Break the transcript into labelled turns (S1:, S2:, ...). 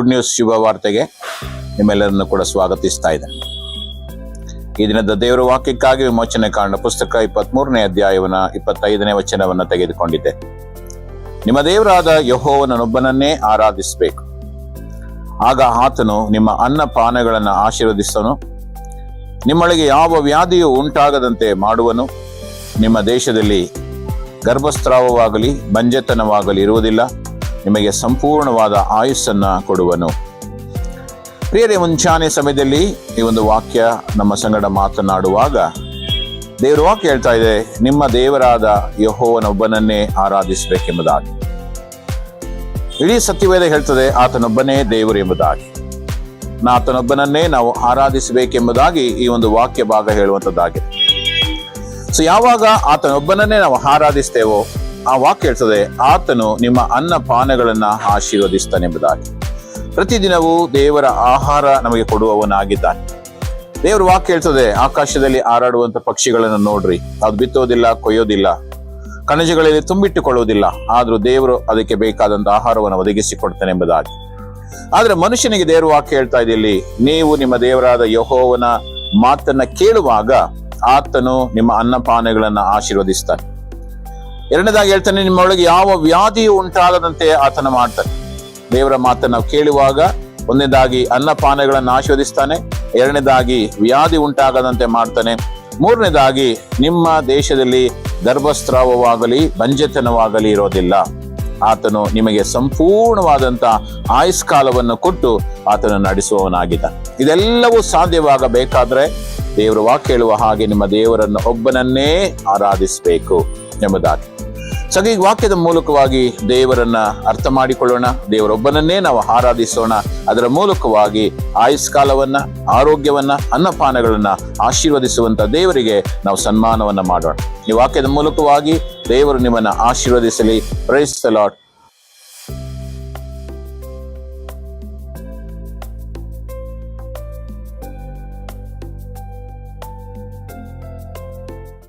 S1: Good news ಶುಭ ವಾರ್ತೆಗೆ ನಿಮ್ಮೆಲ್ಲರನ್ನು ಕೂಡ ಸ್ವಾಗತಿಸ್ತಾ ಇದ್ದೇನೆ. ಈ ದಿನದ ದೇವರ ವಾಕ್ಯಕ್ಕಾಗಿ ವಿಮೋಚನೆ ಕಾರಣ ಪುಸ್ತಕ ಇಪ್ಪತ್ಮೂರನೇ ಅಧ್ಯಾಯವನ್ನು ಇಪ್ಪತ್ತೈದನೇ ವಚನವನ್ನು ತೆಗೆದುಕೊಂಡಿದ್ದೆ. ನಿಮ್ಮ ದೇವರಾದ ಯಹೋವನನ್ನೊಬ್ಬನನ್ನೇ ಆರಾಧಿಸಬೇಕು. ಆಗ ಆತನು ನಿಮ್ಮ ಅನ್ನ ಪಾನಗಳನ್ನು ಆಶೀರ್ವದಿಸನು. ನಿಮ್ಮೊಳಗೆ ಯಾವ ವ್ಯಾಧಿಯು ಉಂಟಾಗದಂತೆ ಮಾಡುವನು. ನಿಮ್ಮ ದೇಶದಲ್ಲಿ ಗರ್ಭಸ್ರಾವವಾಗಲಿ, ಬಂಜೆತನವಾಗಲಿ ಇರುವುದಿಲ್ಲ. ನಿಮಗೆ ಸಂಪೂರ್ಣವಾದ ಆಯುಸ್ಸನ್ನ ಕೊಡುವನು. ಪ್ರಿಯರೇ ಮುಂಚಾನೆ ಸಮಯದಲ್ಲಿ ಈ ಒಂದು ವಾಕ್ಯ ನಮ್ಮ ಸಂಗಡ ಮಾತನಾಡುವಾಗ ದೇವರ ವಾಕ್ಯ ಹೇಳ್ತಾ ಇದೆ, ನಿಮ್ಮ ದೇವರಾದ ಯಹೋವನೊಬ್ಬನನ್ನೇ ಆರಾಧಿಸಬೇಕೆಂಬುದಾಗಿ. ಇಡೀ ಸತ್ಯವೇದ ಹೇಳ್ತದೆ, ಆತನೊಬ್ಬನೇ ದೇವರು ಎಂಬುದಾಗಿ. ನಾ ಆತನೊಬ್ಬನನ್ನೇ ನಾವು ಆರಾಧಿಸಬೇಕೆಂಬುದಾಗಿ ಈ ಒಂದು ವಾಕ್ಯ ಭಾಗ ಹೇಳುವಂಥದ್ದಾಗಿದೆ. ಸೊ ಯಾವಾಗ ಆತನೊಬ್ಬನನ್ನೇ ನಾವು ಆರಾಧಿಸ್ತೇವೋ ಆ ವಾಕ್ಯ ಹೇಳ್ತದೆ, ಆತನು ನಿಮ್ಮ ಅನ್ನ ಪಾನಗಳನ್ನ ಆಶೀರ್ವದಿಸ್ತಾನೆ ಎಂಬುದಾಗಿ ಪ್ರತಿದಿನವೂ ದೇವರ ಆಹಾರ ನಮಗೆ ಕೊಡುವವನಾಗಿದ್ದಾನೆ. ದೇವರ ವಾಕ್ಯ ಹೇಳ್ತದೆ, ಆಕಾಶದಲ್ಲಿ ಹಾರಾಡುವಂತ ಪಕ್ಷಿಗಳನ್ನು ನೋಡ್ರಿ. ಅದು ಬಿತ್ತೋದಿಲ್ಲ, ಕೊಯ್ಯೋದಿಲ್ಲ. ಕಣಜಗಳಲ್ಲಿ ತುಂಬಿಟ್ಟುಕೊಳ್ಳುವುದಿಲ್ಲ ಆದ್ರೂ ದೇವರು ಅದಕ್ಕೆ ಬೇಕಾದಂತ ಆಹಾರವನ್ನು ಒದಗಿಸಿ ಕೊಡ್ತಾನೆ ಎಂಬುದಾಗಿ ಆದ್ರೆ ಮನುಷ್ಯನಿಗೆ ದೇವರ ವಾಕ್ಯ ಹೇಳ್ತಾ ಇದೆಯಲ್ಲಿ ನೀವು ನಿಮ್ಮ ದೇವರಾದ ಯಹೋವನ ಮಾತನ್ನ ಕೇಳುವಾಗ ಆತನು ನಿಮ್ಮ ಅನ್ನಪಾನಗಳನ್ನ ಆಶೀರ್ವದಿಸ್ತಾನೆ. ಎರಡನೇದಾಗಿ ಹೇಳ್ತಾನೆ, ನಿಮ್ಮೊಳಗೆ ಯಾವ ವ್ಯಾಧಿಯು ಉಂಟಾಗದಂತೆ ಆತನ ಮಾಡ್ತಾನೆ. ದೇವರ ಮಾತನ್ನು ನಾವು ಕೇಳುವಾಗ ಒಂದನೇದಾಗಿ ಅನ್ನಪಾನಗಳನ್ನು ಆಶೀರ್ವದಿಸ್ತಾನೆ, ಎರಡನೇದಾಗಿ ವ್ಯಾಧಿ ಉಂಟಾಗದಂತೆ ಮಾಡ್ತಾನೆ, ಮೂರನೇದಾಗಿ ನಿಮ್ಮ ದೇಶದಲ್ಲಿ ಗರ್ಭಸ್ರಾವವಾಗಲಿ, ಬಂಜೆತನವಾಗಲಿ ಇರೋದಿಲ್ಲ. ಆತನು ನಿಮಗೆ ಸಂಪೂರ್ಣವಾದಂತ ಆಯುಷ್ಕಾಲವನ್ನು ಕೊಟ್ಟು ಆತನು ನಡೆಸುವವನಾಗಿದ್ದ ಇದೆಲ್ಲವೂ ಸಾಧ್ಯವಾಗಬೇಕಾದ್ರೆ ದೇವರ ವಾಕ್ಯ ಹೇಳುವ ಹಾಗೆ ನಿಮ್ಮ ದೇವರನ್ನು ಒಬ್ಬನನ್ನೇ ಆರಾಧಿಸಬೇಕು ಎಂಬುದಾಗಿ. ಸೊ ಈ ವಾಕ್ಯದ ಮೂಲಕವಾಗಿ ದೇವರನ್ನ ಅರ್ಥ ಮಾಡಿಕೊಳ್ಳೋಣ, ದೇವರೊಬ್ಬನನ್ನೇ ನಾವು ಆರಾಧಿಸೋಣ, ಅದರ ಮೂಲಕವಾಗಿ ಆಯುಷ್ಕಾಲವನ್ನ, ಆರೋಗ್ಯವನ್ನ, ಅನ್ನಪಾನಗಳನ್ನ ಆಶೀರ್ವದಿಸುವಂತ ದೇವರಿಗೆ ನಾವು ಸನ್ಮಾನವನ್ನ ಮಾಡೋಣ. ಈ ವಾಕ್ಯದ ಮೂಲಕವಾಗಿ ದೇವರು ನಿಮ್ಮನ್ನ ಆಶೀರ್ವದಿಸಲಿ. Praise Lord